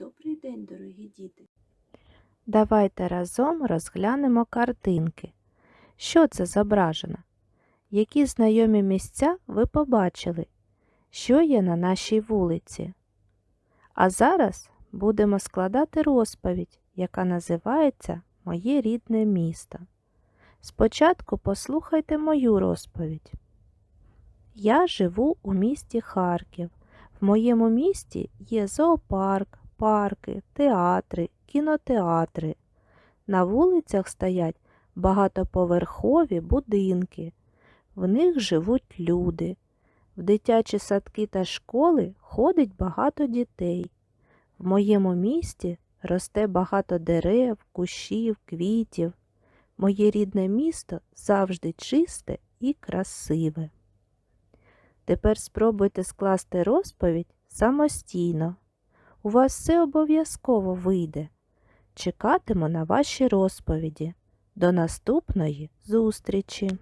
Добрий день, дорогі діти! Давайте разом розглянемо картинки. Що це зображено? Які знайомі місця ви побачили? Що є на нашій вулиці? А зараз будемо складати розповідь, яка називається Моє рідне місто. Спочатку послухайте мою розповідь. Я живу у місті Харків. В моєму місті є зоопарк, парки, театри, кінотеатри. На вулицях стоять багатоповерхові будинки. В них живуть люди. В дитячі садки та школи ходить багато дітей. В моєму місті росте багато дерев, кущів, квітів. Моє рідне місто завжди чисте і красиве. Тепер спробуйте скласти розповідь самостійно. У вас все обов'язково вийде. Чекатиму на ваші розповіді. До наступної зустрічі!